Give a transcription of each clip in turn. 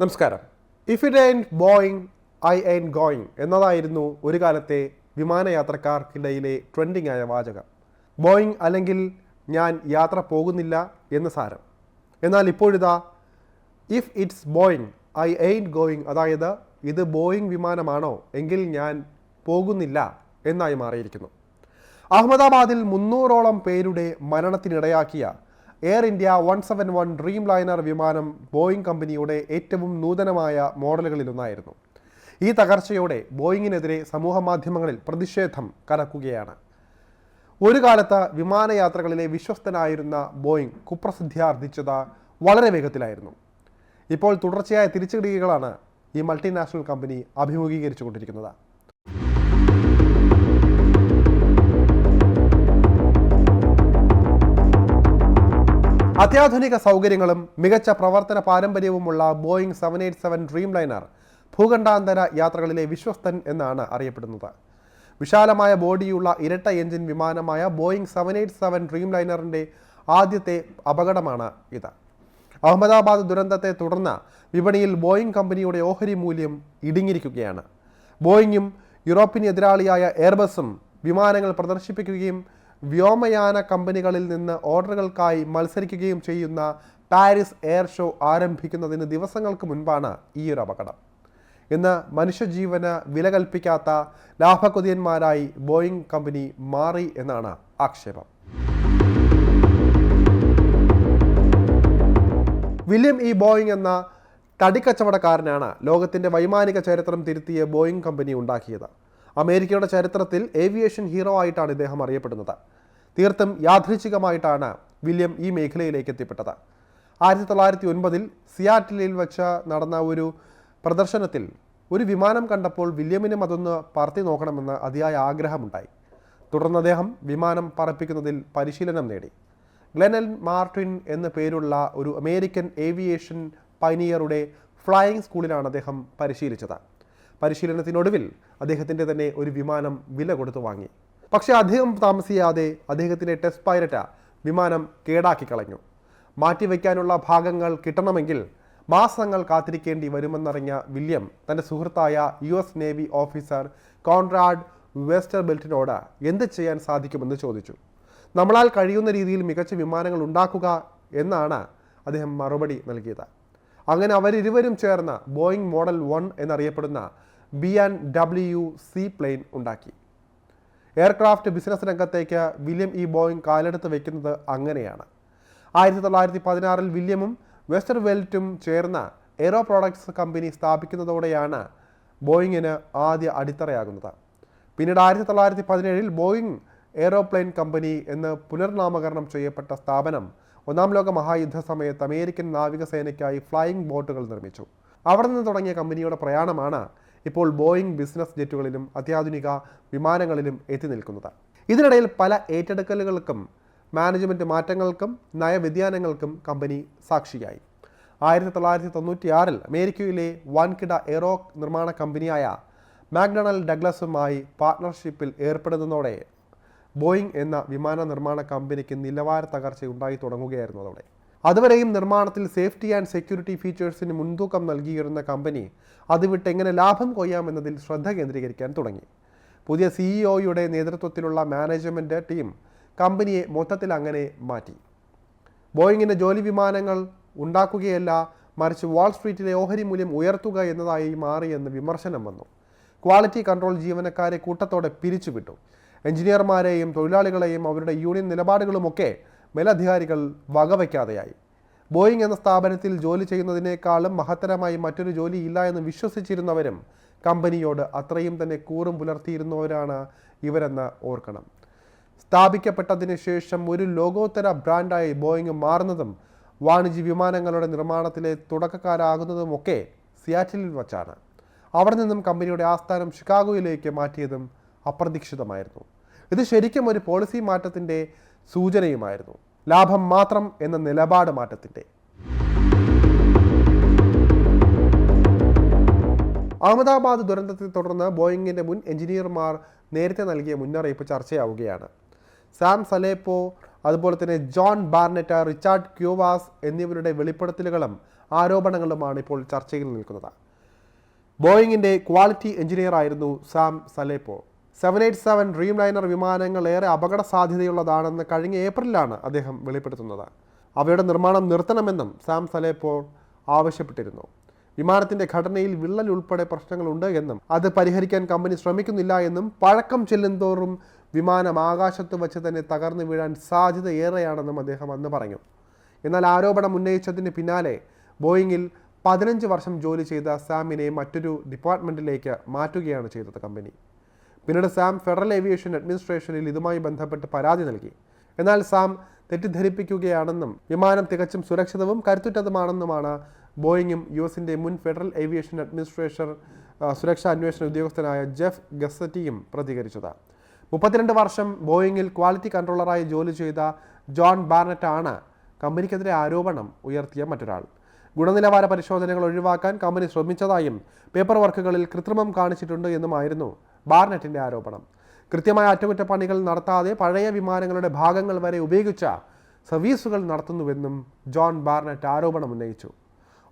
നമസ്കാരം. If it ain't Boeing I ain't going എന്നതായിരുന്നു ഒരു കാലത്തെ വിമാനയാത്രക്കാർക്കിടയിലെ ട്രെൻഡിങ് ആയ വാചകം. ബോയിങ് അല്ലെങ്കിൽ ഞാൻ യാത്ര പോകുന്നില്ല എന്ന് സാരം. എന്നാൽ ഇപ്പോഴിതാ if it's Boeing I ain't going അതായത് ഇത് ബോയിങ് വിമാനമാണോ എങ്കിൽ ഞാൻ പോകുന്നില്ല എന്നായി മാറിയിരിക്കുന്നു. അഹമ്മദാബാദിൽ മുന്നൂറോളം പേരുടെ മരണത്തിനിടയാക്കിയ Air India one seven one Dreamliner വിമാനം ബോയിങ് കമ്പനിയുടെ ഏറ്റവും നൂതനമായ മോഡലുകളിലൊന്നായിരുന്നു. ഈ തകർച്ചയോടെ ബോയിങ്ങിനെതിരെ സമൂഹ മാധ്യമങ്ങളിൽ പ്രതിഷേധം കനക്കുകയാണ്. ഒരു കാലത്ത് വിമാനയാത്രകളിലെ വിശ്വസ്തനായിരുന്ന ബോയിങ് കുപ്രസിദ്ധിയാർജിച്ചത് വളരെ വേഗത്തിലായിരുന്നു. ഇപ്പോൾ തുടർച്ചയായ തിരിച്ചടികളാണ് ഈ മൾട്ടിനാഷണൽ കമ്പനി അഭിമുഖീകരിച്ചുകൊണ്ടിരിക്കുന്നത്. അത്യാധുനിക സൗകര്യങ്ങളും മികച്ച പ്രവർത്തന പാരമ്പര്യവുമുള്ള Boeing seven eight seven Dreamliner ഭൂഖണ്ഡാന്തര യാത്രകളിലെ വിശ്വസ്തൻ എന്നാണ് അറിയപ്പെടുന്നത്. വിശാലമായ ബോഡിയുള്ള ഇരട്ട എഞ്ചിൻ വിമാനമായ ബോയിംഗ് സെവൻ എയ്റ്റ് സെവൻ ഡ്രീം ലൈനറിന്റെ ആദ്യത്തെ അപകടമാണ് ഇത്. അഹമ്മദാബാദ് ദുരന്തത്തെ തുടർന്ന് വിപണിയിൽ ബോയിംഗ് കമ്പനിയുടെ ഓഹരി മൂല്യം ഇടിഞ്ഞിരിക്കുകയാണ് ബോയിങ്ങും യൂറോപ്യൻ എതിരാളിയായ എയർബസും വിമാനങ്ങൾ പ്രദർശിപ്പിക്കുകയും വ്യോമയാന കമ്പനികളിൽ നിന്ന് ഓർഡറുകൾക്കായി മത്സരിക്കുകയും ചെയ്യുന്ന പാരീസ് എയർ ഷോ ആരംഭിക്കുന്നതിന് ദിവസങ്ങൾക്ക് മുൻപാണ് ഈ ഒരു അപകടം. ഇന്ന് മനുഷ്യജീവന് വില കൽപ്പിക്കാത്ത ലാഭകൊതിയന്മാരായി ബോയിങ് കമ്പനി മാറി എന്നാണ് ആക്ഷേപം. William E. ബോയിങ് എന്ന തടിക്കച്ചവടക്കാരനാണ് ലോകത്തിന്റെ വൈമാനിക ചരിത്രം തിരുത്തിയ ബോയിങ് കമ്പനി ഉണ്ടാക്കിയത്. അമേരിക്കയുടെ ചരിത്രത്തിൽ ഏവിയേഷൻ ഹീറോ ആയിട്ടാണ് ഇദ്ദേഹം അറിയപ്പെടുന്നത്. തീർത്തും യാദൃച്ഛികമായിട്ടാണ് വില്യം ഈ മേഖലയിലേക്ക് എത്തിപ്പെട്ടത്. ആയിരത്തി തൊള്ളായിരത്തി ഒൻപതിൽ സിയാറ്റിലിൽ വെച്ച് നടന്ന ഒരു പ്രദർശനത്തിൽ ഒരു വിമാനം കണ്ടപ്പോൾ വില്യമിനും അതൊന്ന് പറത്തി നോക്കണമെന്ന് അതിയായ ആഗ്രഹമുണ്ടായി. തുടർന്ന് അദ്ദേഹം വിമാനം പറപ്പിക്കുന്നതിൽ പരിശീലനം നേടി. ഗ്ലെനൽ മാർട്ടിൻ എന്ന പേരുള്ള ഒരു അമേരിക്കൻ ഏവിയേഷൻ പൈനിയറുടെ ഫ്ലൈയിങ് സ്കൂളിലാണ് അദ്ദേഹം പരിശീലിച്ചത്. പരിശീലനത്തിനൊടുവിൽ അദ്ദേഹത്തിന്റെ തന്നെ ഒരു വിമാനം വില കൊടുത്തു വാങ്ങി. പക്ഷേ അധികം താമസിയാതെ അദ്ദേഹത്തിന്റെ ടെസ്റ്റ് പൈലറ്റ് വിമാനം കേടാക്കി കളഞ്ഞു. മാറ്റിവെക്കാനുള്ള ഭാഗങ്ങൾ കിട്ടണമെങ്കിൽ മാസങ്ങൾ കാത്തിരിക്കേണ്ടി വരുമെന്നറിഞ്ഞ വില്യം തന്റെ സുഹൃത്തായ U S navy officer Conrad വെസ്റ്റർ ബെൽറ്റിനോട് എന്ത് ചെയ്യാൻ സാധിക്കുമെന്ന് ചോദിച്ചു. നമ്മളാൽ കഴിയുന്ന രീതിയിൽ മികച്ച വിമാനങ്ങൾ ഉണ്ടാക്കുക എന്നാണ് അദ്ദേഹം മറുപടി നൽകിയത്. അങ്ങനെ അവരിരുവരും ചേർന്ന ബോയിങ് മോഡൽ വൺ എന്നറിയപ്പെടുന്ന B and W C plane ഉണ്ടാക്കി. എയർക്രാഫ്റ്റ് ബിസിനസ് രംഗത്തേക്ക് വില്യം ഇ ബോയിങ് കാലെടുത്ത് വയ്ക്കുന്നത് അങ്ങനെയാണ്. ആയിരത്തി തൊള്ളായിരത്തി പതിനാറിൽ വില്യമും വെസ്റ്റർ വെൽറ്റും ചേർന്ന എയറോ പ്രോഡക്ട്സ് കമ്പനി സ്ഥാപിക്കുന്നതോടെയാണ് ബോയിങ്ങിന് ആദ്യ അടിത്തറയാകുന്നത്. പിന്നീട് ആയിരത്തി തൊള്ളായിരത്തി പതിനേഴിൽ ബോയിങ് എയ്റോപ്ലെയിൻ കമ്പനി എന്ന് പുനർനാമകരണം ചെയ്യപ്പെട്ട സ്ഥാപനം ഒന്നാം ലോക മഹായുദ്ധ സമയത്ത് അമേരിക്കൻ നാവികസേനയ്ക്കായി ഫ്ലൈയിങ് ബോട്ടുകൾ നിർമ്മിച്ചു. അവിടെ നിന്ന് തുടങ്ങിയ കമ്പനിയുടെ പ്രയാണമാണ് ഇപ്പോൾ ബോയിങ് ബിസിനസ് ജെറ്റുകളിലും അത്യാധുനിക വിമാനങ്ങളിലും എത്തി നിൽക്കുന്നത്. ഇതിനിടയിൽ പല ഏറ്റെടുക്കലുകൾക്കും മാനേജ്മെന്റ് മാറ്റങ്ങൾക്കും നയവ്യതിയാനങ്ങൾക്കും കമ്പനി സാക്ഷിയായി. ആയിരത്തി തൊള്ളായിരത്തി തൊണ്ണൂറ്റിയാറിൽ അമേരിക്കയിലെ വൻകിട എയറോ നിർമ്മാണ കമ്പനിയായ മാക്ഡൊണൽ ഡഗ്ലസുമായി പാർട്ട്ണർഷിപ്പിൽ ഏർപ്പെടുന്നതോടെ ബോയിങ് എന്ന വിമാന നിർമ്മാണ കമ്പനിക്ക് നിലവാര തകർച്ച ഉണ്ടായി തുടങ്ങുകയായിരുന്നു അതോടെ അതുവരെയും നിർമ്മാണത്തിൽ സേഫ്റ്റി ആൻഡ് സെക്യൂരിറ്റി ഫീച്ചേഴ്സിന് മുൻതൂക്കം നൽകിയിരുന്ന കമ്പനി അത് വിട്ട് എങ്ങനെ ലാഭം കൊയ്യാമെന്നതിൽ ശ്രദ്ധ കേന്ദ്രീകരിക്കാൻ തുടങ്ങി. പുതിയ സിഇഒയുടെ നേതൃത്വത്തിലുള്ള മാനേജ്മെന്റ് ടീം കമ്പനിയെ മൊത്തത്തിൽ അങ്ങനെ മാറ്റി. ബോയിങ്ങിന്റെ ജോലി വിമാനങ്ങൾ ഉണ്ടാക്കുകയല്ല മറിച്ച് വാൾ സ്ട്രീറ്റിലെ ഓഹരി മൂല്യം ഉയർത്തുക എന്നതായി മാറിയെന്ന് വിമർശനം വന്നു. ക്വാളിറ്റി കൺട്രോൾ ജീവനക്കാരെ കൂട്ടത്തോടെ പിരിച്ചുവിട്ടു. എഞ്ചിനീയർമാരെയും തൊഴിലാളികളെയും അവരുടെ യൂണിയൻ നിലപാടുകളുമൊക്കെ മേലധികാരികൾ വകവയ്ക്കാതെയായി. ബോയിങ് എന്ന സ്ഥാപനത്തിൽ ജോലി ചെയ്യുന്നതിനേക്കാളും മഹത്തരമായി മറ്റൊരു ജോലി ഇല്ല എന്ന് വിശ്വസിച്ചിരുന്നവരും കമ്പനിയോട് അത്രയും തന്നെ കൂറും പുലർത്തിയിരുന്നവരാണ് ഇവരെന്ന് ഓർക്കണം. സ്ഥാപിക്കപ്പെട്ടതിന് ശേഷം ഒരു ലോകോത്തര ബ്രാൻഡായി ബോയിങ് മാറുന്നതും വാണിജ്യ വിമാനങ്ങളുടെ നിർമ്മാണത്തിലെ തുടക്കക്കാരാകുന്നതുമൊക്കെ സിയാറ്റിലിൽ വച്ചാണ്. അവിടെ നിന്നും കമ്പനിയുടെ ആസ്ഥാനം ഷിക്കാഗോയിലേക്ക് മാറ്റിയതും അപ്രതീക്ഷിതമായിരുന്നു. ഇത് ശരിക്കും ഒരു പോളിസി മാറ്റത്തിന്റെ സൂചനയുമായിരുന്നു. ലാഭം മാത്രം എന്ന നിലപാട് മാറ്റത്തിന്റെ. അഹമ്മദാബാദ് ദുരന്തത്തെ തുടർന്ന് ബോയിങ്ങിന്റെ മുൻ എഞ്ചിനീയർമാർ നേരത്തെ നൽകിയ മുന്നറിയിപ്പ് ചർച്ചയാവുകയാണ്. സാം സലേപ്പോ അതുപോലെ തന്നെ ജോൺ ബാർനെറ്റ റിച്ചാർഡ് ക്യൂവാസ് എന്നിവരുടെ വെളിപ്പെടുത്തലുകളും ആരോപണങ്ങളുമാണ് ഇപ്പോൾ ചർച്ചയിൽ നിൽക്കുന്നത്. ബോയിങ്ങിന്റെ ക്വാളിറ്റി എഞ്ചിനീയർ ആയിരുന്നു Sam Salehpour. Seven eight seven Dreamliner വിമാനങ്ങൾ ഏറെ അപകട സാധ്യതയുള്ളതാണെന്ന് കഴിഞ്ഞ ഏപ്രിലാണ് അദ്ദേഹം വെളിപ്പെടുത്തുന്നത്. അവയുടെ നിർമ്മാണം നിർത്തണമെന്നും സാം സലേപ്പോൾ ആവശ്യപ്പെട്ടിരുന്നു. വിമാനത്തിന്റെ ഘടനയിൽ വിള്ളൽ ഉൾപ്പെടെ പ്രശ്നങ്ങളുണ്ട് എന്നും അത് പരിഹരിക്കാൻ കമ്പനി ശ്രമിക്കുന്നില്ല എന്നും പഴക്കം ചെല്ലുന്തോറും വിമാനം ആകാശത്ത് വച്ച് തന്നെ തകർന്നു വീഴാൻ സാധ്യത ഏറെയാണെന്നും അദ്ദേഹം അന്ന് പറഞ്ഞു. എന്നാൽ ആരോപണം ഉന്നയിച്ചതിന് പിന്നാലെ ബോയിങ്ങിൽ പതിനഞ്ച് വർഷം ജോലി ചെയ്ത സാമിനെ മറ്റൊരു ഡിപ്പാർട്ട്മെന്റിലേക്ക് മാറ്റുകയാണ് ചെയ്തത് കമ്പനി. പിന്നീട് സാം ഫെഡറൽ ഏവിയേഷൻ അഡ്മിനിസ്ട്രേഷനിൽ ഇതുമായി ബന്ധപ്പെട്ട് പരാതി നൽകി. എന്നാൽ സാം തെറ്റിദ്ധരിപ്പിക്കുകയാണെന്നും വിമാനം തികച്ചും സുരക്ഷിതവും കരുത്തുറ്റതുമാണെന്നുമാണ് ബോയിങ്ങും യു എസിന്റെ മുൻ ഫെഡറൽ ഏവിയേഷൻ അഡ്മിനിസ്ട്രേഷൻ സുരക്ഷാ അന്വേഷണ ഉദ്യോഗസ്ഥനായ ജെഫ് ഗസറ്റിയും പ്രതികരിച്ചത്. മുപ്പത്തിരണ്ട് വർഷം ബോയിങ്ങിൽ ക്വാളിറ്റി കൺട്രോളറായി ജോലി ചെയ്ത ജോൺ ബാർനറ്റാണ് കമ്പനിക്കെതിരെ ആരോപണം ഉയർത്തിയ മറ്റൊരാൾ. ഗുണനിലവാര പരിശോധനകൾ ഒഴിവാക്കാൻ കമ്പനി ശ്രമിച്ചതായും പേപ്പർ വർക്കുകളിൽ കൃത്രിമം കാണിച്ചിട്ടുണ്ട് എന്നുമായിരുന്നു ബാർനെറ്റിന്റെ ആരോപണം. കൃത്യമായ അറ്റകുറ്റപ്പണികൾ നടത്താതെ പഴയ വിമാനങ്ങളുടെ ഭാഗങ്ങൾ വരെ ഉപയോഗിച്ച സർവീസുകൾ നടത്തുന്നുവെന്നും ജോൺ ബാർനെറ്റ് ആരോപണം ഉന്നയിച്ചു.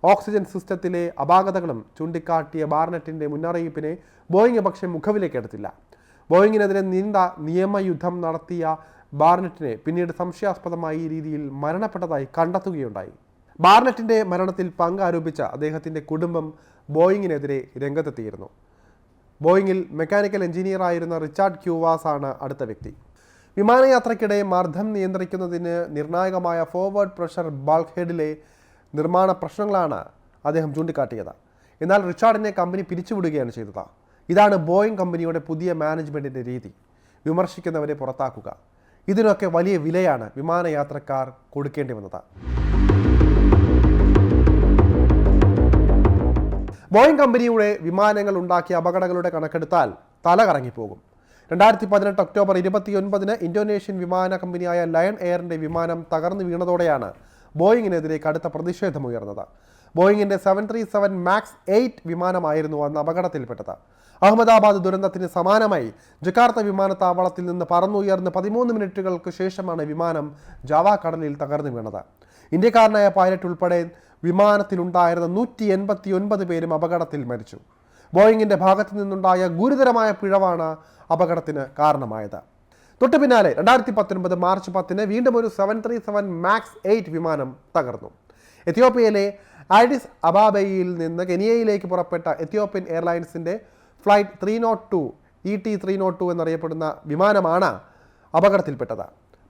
ഓക്സിജൻ സിസ്റ്റത്തിലെ അപാകതകളും ചൂണ്ടിക്കാട്ടിയ ബാർനെറ്റിന്റെ മുന്നറിയിപ്പിനെ ബോയിങ് പക്ഷേ മുഖവിലേക്കെടുത്തില്ല ബോയിങ്ങിനെതിരെ നീണ്ട നിയമയുദ്ധം നടത്തിയ ബാർനെറ്റിനെ പിന്നീട് സംശയാസ്പദമായ രീതിയിൽ മരണപ്പെട്ടതായി കണ്ടെത്തുകയുണ്ടായി. ബാർണറ്റിന്റെ മരണത്തിൽ പങ്കാരോപിച്ച അദ്ദേഹത്തിന്റെ കുടുംബം ബോയിങ്ങിനെതിരെ രംഗത്തെത്തിയിരുന്നു. ബോയിങ്ങിൽ മെക്കാനിക്കൽ എഞ്ചിനീയർ ആയിരുന്ന റിച്ചാർഡ് ക്യൂവാസ് ആണ് അടുത്ത വ്യക്തി. വിമാനയാത്രയ്ക്കിടെ മർദ്ദം നിയന്ത്രിക്കുന്നതിന് നിർണായകമായ ഫോർവേഡ് പ്രഷർ ബൾക്ക് ഹെഡിലെ നിർമ്മാണ പ്രശ്നങ്ങളാണ് അദ്ദേഹം ചൂണ്ടിക്കാട്ടിയത്. എന്നാൽ റിച്ചാർഡിനെ കമ്പനി പിരിച്ചുവിടുകയാണ് ചെയ്തത്. ഇതാണ് ബോയിങ് കമ്പനിയുടെ പുതിയ മാനേജ്മെന്റിന്റെ രീതി. വിമർശിക്കുന്നവരെ പുറത്താക്കുക. ഇതിനൊക്കെ വലിയ വിലയാണ് വിമാനയാത്രക്കാർ കൊടുക്കേണ്ടി വന്നത്. ബോയിങ് കമ്പനിയുടെ വിമാനങ്ങൾ ഉണ്ടാക്കിയ അപകടങ്ങളുടെ കണക്കെടുത്താൽ തല കറങ്ങിപ്പോകും രണ്ടായിരത്തി പതിനെട്ട് ഒക്ടോബർ ഇരുപത്തിയൊൻപതിന് ഇന്തോനേഷ്യൻ വിമാന കമ്പനിയായ ലയൺ എയറിന്റെ വിമാനം തകർന്നു വീണതോടെയാണ് ബോയിങ്ങിനെതിരെ കടുത്ത പ്രതിഷേധമുയർന്നത്. ബോയിങ്ങിന്റെ seven three seven max eight വിമാനമായിരുന്നു അന്ന് അപകടത്തിൽപ്പെട്ടത്. അഹമ്മദാബാദ് ദുരന്തത്തിന് സമാനമായി ജക്കാർത്ത വിമാനത്താവളത്തിൽ നിന്ന് പറന്നുയർന്ന് പതിമൂന്ന് മിനിറ്റുകൾക്ക് ശേഷമാണ് വിമാനം ജാവാ കടലിൽ തകർന്നു വീണത്. ഇന്ത്യക്കാരനായ പൈലറ്റ് ഉൾപ്പെടെ വിമാനത്തിലുണ്ടായിരുന്ന നൂറ്റി എൺപത്തി ഒൻപത് പേരും അപകടത്തിൽ മരിച്ചു. ബോയിങ്ങിന്റെ ഭാഗത്തു നിന്നുണ്ടായ ഗുരുതരമായ പിഴവാണ് അപകടത്തിന് കാരണമായത്. തൊട്ടു പിന്നാലെ രണ്ടായിരത്തി പത്തൊൻപത് മാർച്ച് പത്തിന് വീണ്ടും ഒരു seven three seven max eight വിമാനം തകർന്നു. എത്യോപ്യയിലെ ആഡിസ് അബാബയിൽ നിന്ന് കെനിയയിലേക്ക് പുറപ്പെട്ട Ethiopian എയർലൈൻസിന്റെ flight three nought two E T three nought two എന്നറിയപ്പെടുന്ന വിമാനമാണ് അപകടത്തിൽപ്പെട്ടത്.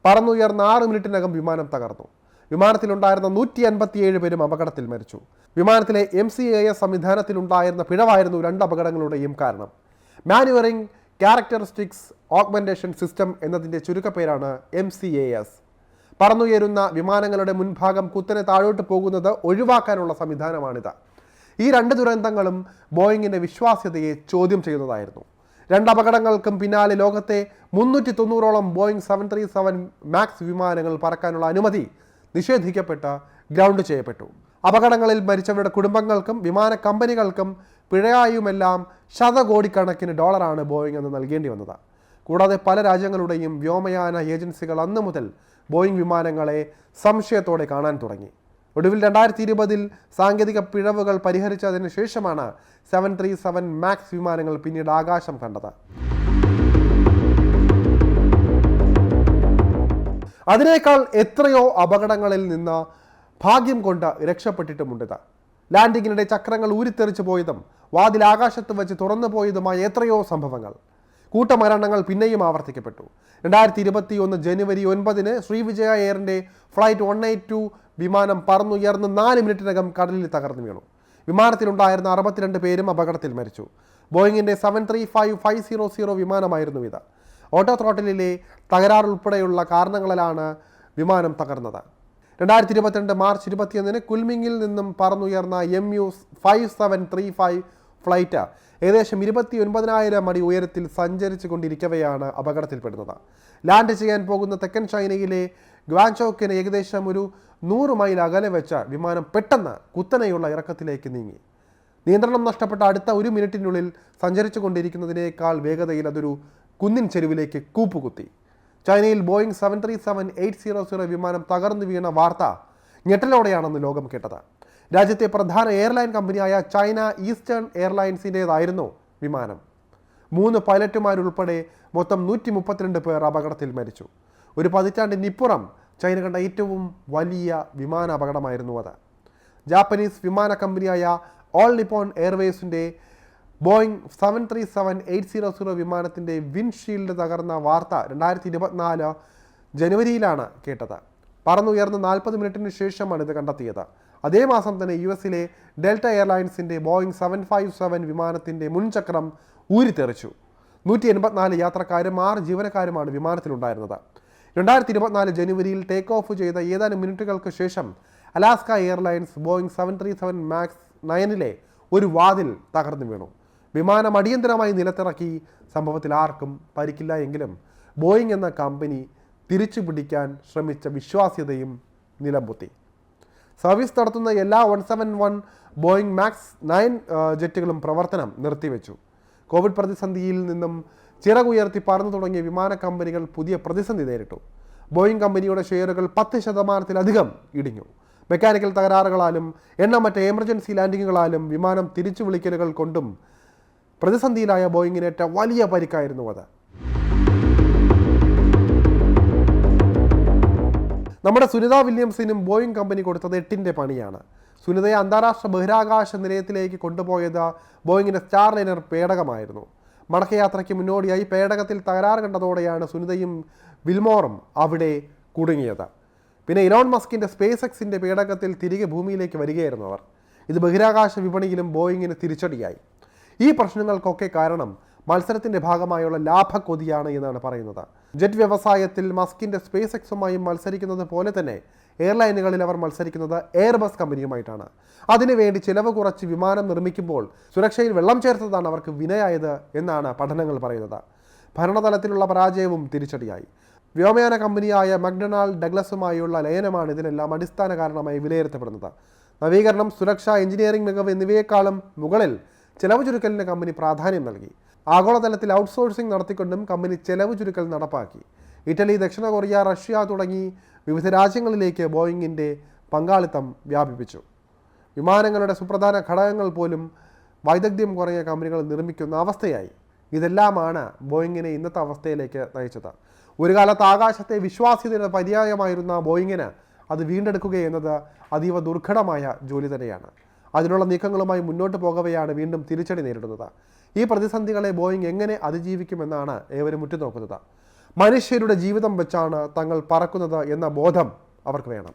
പറന്നുയർന്ന ആറ് മിനിറ്റിനകം വിമാനം തകർന്നു. വിമാനത്തിലുണ്ടായിരുന്ന നൂറ്റി അൻപത്തിയേഴ് പേരും അപകടത്തിൽ മരിച്ചു. വിമാനത്തിലെ എം സി എ എസ് സംവിധാനത്തിലുണ്ടായിരുന്ന പിഴവായിരുന്നു രണ്ട് അപകടങ്ങളുടെയും കാരണം. മാനുവറിംഗ് ക്യാരക്ടറിസ്റ്റിക്സ് ഓഗ്മെന്റേഷൻ സിസ്റ്റം എന്നതിന്റെ ചുരുക്കപ്പേരാണ് എം സി എ എസ്. പറന്നുയരുന്ന വിമാനങ്ങളുടെ മുൻഭാഗം കുത്തനെ താഴോട്ട് പോകുന്നത് ഒഴിവാക്കാനുള്ള സംവിധാനമാണിത്. ഈ രണ്ട് ദുരന്തങ്ങളും ബോയിങ്ങിന്റെ വിശ്വാസ്യതയെ ചോദ്യം ചെയ്യുന്നതായിരുന്നു. രണ്ട് അപകടങ്ങൾക്കും പിന്നാലെ ലോകത്തെ മുന്നൂറ്റി തൊണ്ണൂറോളം Boeing seven three seven max വിമാനങ്ങൾ പറക്കാനുള്ള അനുമതി നിഷേധിക്കപ്പെട്ട് ഗ്രൗണ്ട് ചെയ്യപ്പെട്ടു. അപകടങ്ങളിൽ മരിച്ചവരുടെ കുടുംബങ്ങൾക്കും വിമാന കമ്പനികൾക്കും പിഴയായുമെല്ലാം ശതകോടിക്കണക്കിന് ഡോളറാണ് ബോയിങ് എന്ന് നൽകേണ്ടി വന്നത്. കൂടാതെ പല രാജ്യങ്ങളുടെയും വ്യോമയാന ഏജൻസികൾ അന്നു മുതൽ ബോയിങ് വിമാനങ്ങളെ സംശയത്തോടെ കാണാൻ തുടങ്ങി. ഒടുവിൽ രണ്ടായിരത്തി ഇരുപതിൽ സാങ്കേതിക പിഴവുകൾ പരിഹരിച്ചതിന് ശേഷമാണ് സെവൻ ത്രീ സെവൻ മാക്സ് വിമാനങ്ങൾ പിന്നീട് ആകാശം കണ്ടത്. അതിനേക്കാൾ എത്രയോ അപകടങ്ങളിൽ നിന്ന് ഭാഗ്യം കൊണ്ട് രക്ഷപ്പെട്ടിട്ടുമുണ്ട് ലാൻഡിങ്ങിനിടെ ചക്രങ്ങൾ ഊരിത്തെറിച്ചു പോയതും വാതിൽ ആകാശത്ത് വെച്ച് തുറന്നു പോയതുമായ എത്രയോ സംഭവങ്ങൾ. കൂട്ടമരണങ്ങൾ പിന്നെയും ആവർത്തിക്കപ്പെട്ടു. രണ്ടായിരത്തി ഇരുപത്തി ഒന്ന് ജനുവരി ഒൻപതിന് ശ്രീവിജയ എയറിന്റെ ഫ്ലൈറ്റ് വൺ എയ്റ്റ് ടു വിമാനം പറന്നുയർന്ന് നാല് മിനിറ്റിനകം കടലിൽ തകർന്നു വീണു. വിമാനത്തിലുണ്ടായിരുന്ന അറുപത്തിരണ്ട് പേരും അപകടത്തിൽ മരിച്ചു. ബോയിങ്ങിന്റെ seven three five five zero zero വിമാനമായിരുന്നു ഇത്. ഓട്ടോ ത്രോട്ടിലിലെ തകരാറുൾപ്പെടെയുള്ള കാരണങ്ങളിലാണ് വിമാനം തകർന്നത്. രണ്ടായിരത്തി ഇരുപത്തിരണ്ട് മാർച്ച് ഇരുപത്തിയൊന്നിന് കുൽമിങ്ങിൽ നിന്നും പറന്നുയർന്ന M U five seven three five flight ഏകദേശം ഇരുപത്തി ഒൻപതിനായിരം അടി ഉയരത്തിൽ സഞ്ചരിച്ചു കൊണ്ടിരിക്കവെയാണ് അപകടത്തിൽപ്പെടുന്നത്. ലാൻഡ് ചെയ്യാൻ പോകുന്ന തെക്കൻ ചൈനയിലെ ഗ്വാൻചോക്കിന് ഏകദേശം ഒരു നൂറ് മൈൽ അകലെ വെച്ച വിമാനം പെട്ടെന്ന് കുത്തനെയുള്ള ഇറക്കത്തിലേക്ക് നീങ്ങി. നിയന്ത്രണം നഷ്ടപ്പെട്ട അടുത്ത ഒരു മിനിറ്റിനുള്ളിൽ സഞ്ചരിച്ചു കൊണ്ടിരിക്കുന്നതിനേക്കാൾ വേഗതയിൽ അതൊരു കുന്നിൻ ചെരുവിലേക്ക് കൂപ്പുകുത്തി. ചൈനയിൽ Boeing seven three seven eight zero zero വിമാനം തകർന്നു വീണ വാർത്ത ഞെട്ടലോടെയാണെന്ന് ലോകം കേട്ടത്. രാജ്യത്തെ പ്രധാന എയർലൈൻ കമ്പനിയായ ചൈന ഈസ്റ്റേൺ എയർലൈൻസിന്റേതായിരുന്നു വിമാനം. മൂന്ന് പൈലറ്റുമാരുൾപ്പെടെ മൊത്തം നൂറ്റി മുപ്പത്തിരണ്ട് പേർ അപകടത്തിൽ മരിച്ചു. ഒരു പതിറ്റാണ്ടിനിപ്പുറം ചൈന കണ്ട ഏറ്റവും വലിയ വിമാന അപകടമായിരുന്നു അത്. ജാപ്പനീസ് വിമാന കമ്പനിയായ All Nippon എയർവേസിന്റെ Boeing seven three seven eight zero zero വിമാനത്തിന്റെ വിൻഷീൽഡ് തകർന്ന വാർത്ത രണ്ടായിരത്തി ഇരുപത്തിനാല് ജനുവരിയിലാണ് കേട്ടത്. പറന്നുയർന്ന് നാൽപ്പത് മിനിറ്റിന് ശേഷമാണ് ഇത് കണ്ടെത്തിയത്. അതേ മാസം തന്നെ യു എസിലെ ഡെൽറ്റ എയർലൈൻസിന്റെ ബോയിങ് സെവൻ ഫൈവ് സെവൻ വിമാനത്തിന്റെ മുൻചക്രം ഊരിത്തെറിച്ചു. നൂറ്റി എൺപത്തിനാല് യാത്രക്കാരും ആറ് ജീവനക്കാരുമാണ് വിമാനത്തിലുണ്ടായിരുന്നത്. രണ്ടായിരത്തി ഇരുപത്തിനാല് ജനുവരിയിൽ ടേക്ക് ഓഫ് ചെയ്ത ഏതാനും മിനിറ്റുകൾക്ക് ശേഷം Alaska Airlines Boeing seven three seven max നയനിലെ ഒരു വാതിൽ തകർന്നു വീണു. വിമാനം അടിയന്തരമായി നിലത്തിറക്കി. സംഭവത്തിൽ ആർക്കും പരിക്കില്ല എങ്കിലും ബോയിങ് എന്ന കമ്പനി തിരിച്ചു പിടിക്കാൻ ശ്രമിച്ച വിശ്വാസ്യതയും നിലംപൊത്തി. സർവീസ് നടത്തുന്ന എല്ലാ one seven one Boeing max nine ജെറ്റുകളും പ്രവർത്തനം നിർത്തിവെച്ചു. കോവിഡ് പ്രതിസന്ധിയിൽ നിന്നും ചിറകുയർത്തി പറന്നു തുടങ്ങിയ വിമാന കമ്പനികൾ പുതിയ പ്രതിസന്ധി നേരിട്ടു. ബോയിങ് കമ്പനിയുടെ ഷെയറുകൾ പത്ത് ശതമാനത്തിലധികം ഇടിഞ്ഞു. മെക്കാനിക്കൽ തകരാറുകളാലും എണ്ണമറ്റ എമർജൻസി ലാൻഡിങ്ങുകളാലും വിമാനം തിരിച്ചു വിളിക്കലുകൾ കൊണ്ടും പ്രതിസന്ധിയിലായ ബോയിങ്ങിനേറ്റ വലിയ പരിക്കായിരുന്നു അത്. നമ്മുടെ സുനിത വില്യംസിനും ബോയിങ് കമ്പനി കൊടുത്തത് എട്ടിന്റെ പണിയാണ്. സുനിതയെ അന്താരാഷ്ട്ര ബഹിരാകാശ നിലയത്തിലേക്ക് കൊണ്ടുപോയത് ബോയിങ്ങിന്റെ സ്റ്റാർ ലൈനർ പേടകമായിരുന്നു. മടക്കയാത്രയ്ക്ക് മുന്നോടിയായി പേടകത്തിൽ തകരാറ് കണ്ടതോടെയാണ് സുനിതയും വിൽമോറും അവിടെ കുടുങ്ങിയത്. പിന്നെ ഇലോൺ മസ്കിന്റെ സ്പേസ് എക്സിന്റെ പേടകത്തിൽ തിരികെ ഭൂമിയിലേക്ക് വരികയായിരുന്നു അവർ. ഇത് ബഹിരാകാശ വിപണിയിലും ബോയിങ്ങിന് തിരിച്ചടിയായി. ഈ പ്രശ്നങ്ങൾക്കൊക്കെ കാരണം മത്സരത്തിന്റെ ഭാഗമായുള്ള ലാഭക്കൊതിയാണ് എന്നാണ് പറയുന്നത്. ജെറ്റ് വ്യവസായത്തിൽ മസ്കിന്റെ സ്പേസ് എക്സുമായും മത്സരിക്കുന്നത് പോലെ തന്നെ എയർലൈനുകളിൽ അവർ മത്സരിക്കുന്നത് എയർബസ് കമ്പനിയുമായിട്ടാണ്. അതിനുവേണ്ടി ചിലവ് കുറച്ച് വിമാനം നിർമ്മിക്കുമ്പോൾ സുരക്ഷയിൽ വെള്ളം ചേർത്തതാണ് അവർക്ക് വിനയായത് എന്നാണ് പഠനങ്ങൾ പറയുന്നത്. ഭരണതലത്തിലുള്ള പരാജയവും തിരിച്ചടിയായി. വ്യോമയാന കമ്പനിയായ മക്ഡൊണാൾഡ് ഡഗ്ലസുമായുള്ള ലയനമാണ് ഇതിനെല്ലാം അടിസ്ഥാന കാരണമായി വിലയിരുത്തപ്പെടുന്നത്. നവീകരണം സുരക്ഷ എഞ്ചിനീയറിംഗ് മികവ് എന്നിവയെക്കാളും മുകളിൽ ചെലവ് ചുരുക്കലിന് കമ്പനി പ്രാധാന്യം നൽകി. ആഗോളതലത്തിൽ ഔട്ട്സോഴ്സിംഗ് നടത്തിക്കൊണ്ടും കമ്പനി ചെലവ് ചുരുക്കൽ നടപ്പാക്കി. ഇറ്റലി ദക്ഷിണ കൊറിയ റഷ്യ തുടങ്ങി വിവിധ രാജ്യങ്ങളിലേക്ക് ബോയിങ്ങിന്റെ പങ്കാളിത്തം വ്യാപിപ്പിച്ചു. വിമാനങ്ങളുടെ സുപ്രധാന ഘടകങ്ങൾ പോലും വൈദഗ്ധ്യം കുറഞ്ഞ കമ്പനികൾ നിർമ്മിക്കുന്ന അവസ്ഥയായി. ഇതെല്ലാമാണ് ബോയിങ്ങിനെ ഇന്നത്തെ അവസ്ഥയിലേക്ക് നയിച്ചത്. ഒരു കാലത്ത് ആകാശത്തെ വിശ്വാസ്യതയുടെ പര്യായമായിരുന്ന ബോയിങ്ങിന് അത് വീണ്ടെടുക്കുകയെന്നത് അതീവ ദുർഘടമായ ജോലി തന്നെയാണ്. അതിനുള്ള നീക്കങ്ങളുമായി മുന്നോട്ട് പോകവെയാണ് വീണ്ടും തിരിച്ചടി നേരിടുന്നത്. ഈ പ്രതിസന്ധികളെ ബോയിങ് എങ്ങനെ അതിജീവിക്കുമെന്നാണ് ഏവരും ഉറ്റുനോക്കുന്നത്. മനുഷ്യരുടെ ജീവിതം വെച്ചാണ് തങ്ങൾ പറക്കുന്നത് എന്ന ബോധം അവർക്ക് വേണം.